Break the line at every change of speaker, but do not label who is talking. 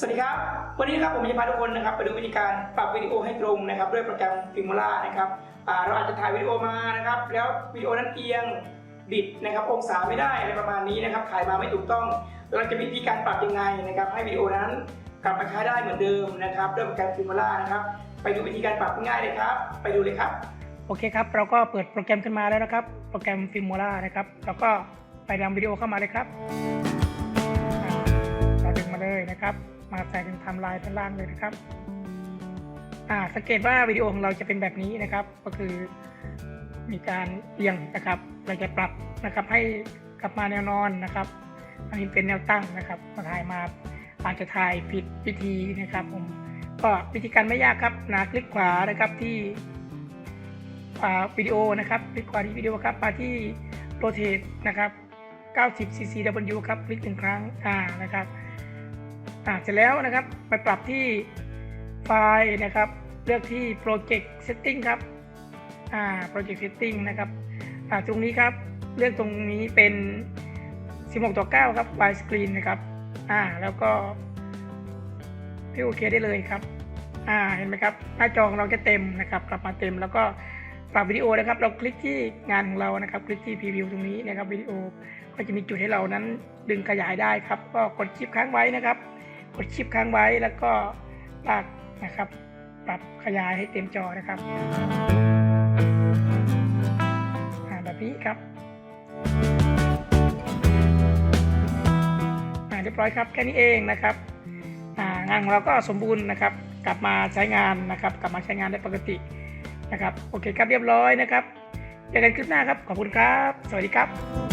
สวัสดีครับ วันนี้นะครับผมจะพาทุกคนนะครับไปดูวิธีการปรับวิดีโอให้ตรงนะครับด้วยโปรแกรม Filmora นะครับเราอาจจะถ่ายวิดีโอมานะครับ แล้ววิดีโอนั้นเอียงบิดนะครับ องศาไม่ได้อะไรประมาณนี้นะครับถ่ายมาไม่ถูกต้อง เราจะมีวิธีการปรับยังไงนะครับ ให้วิดีโอนั้นกลับมาใช้ได้เหมือนเดิมนะครับด้วยโปรแกรม Filmora นะครับ ไปดูวิธีการปรับง่ายเลยครับ ไปดูเลยครับโอเคครับเราก็เปิดโปรแกรมขึ้นมาแล้วนะครับ โปรแกรม Filmora นะครับแล้วก็ไปนำวิดีโอเข้ามาเลยครับเราดึงมาเลยนะครับ มาใส่เป็นไทม์ไลน์ด้านล่างเลยนะครับอ่าสังเกตว่าวิดีโอของเราจะเป็นแบบนี้นะครับ ก็คือมีการเอียงนะครับ เราจะปรับนะครับให้กลับมาแนวนอนนะครับ อันนี้เป็นแนวตั้งนะครับมาถ่ายมาอาจจะถ่ายผิดวิธีนะครับผมก็วิธีการไม่ยากครับนะคลิกขวานะครับที่ขวาวิดีโอนะครับคลิกขวาที่วิดีโอครับมาที่โรเทตนะครับ 90 ccw ครับคลิกหนึ่งครั้งอ่านะครับ อ่าเสร็จแล้วนะครับไปปรับที่ไฟล์นะครับ เลือกที่ Project Setting ครับอ่า Project Setting นะครับอ่าตรงนี้ครับเลือกตรงนี้เป็น 16 ต่อ 9 ครับ Wide Screen นะครับอ่าแล้วก็พี่โอเคได้เลยครับอ่าเห็นไหมครับหน้าจอของเราจะเต็มนะครับ กลับมาเต็มแล้วก็ปรับวิดีโอนะครับ เราคลิกที่งานของเรานะครับ คลิกที่พรีวิวตรงนี้นะครับวิดีโอก็จะมีจุดให้เรานั้นดึงขยายได้ครับ ก็กดชิปค้างไว้นะครับ กดชิปค้างไว้แล้วก็ลากนะครับ ปรับขยายให้เต็มจอนะครับอ่าแบบนี้ครับอ่าเรียบร้อยครับแค่นี้เองนะครับอ่างานของเราก็สมบูรณ์นะครับ กลับมาใช้งานนะครับ กลับมาใช้งานได้ปกตินะครับ โอเคครับเรียบร้อยนะครับเจอกันคลิปหน้าครับ ขอบคุณครับ สวัสดีครับ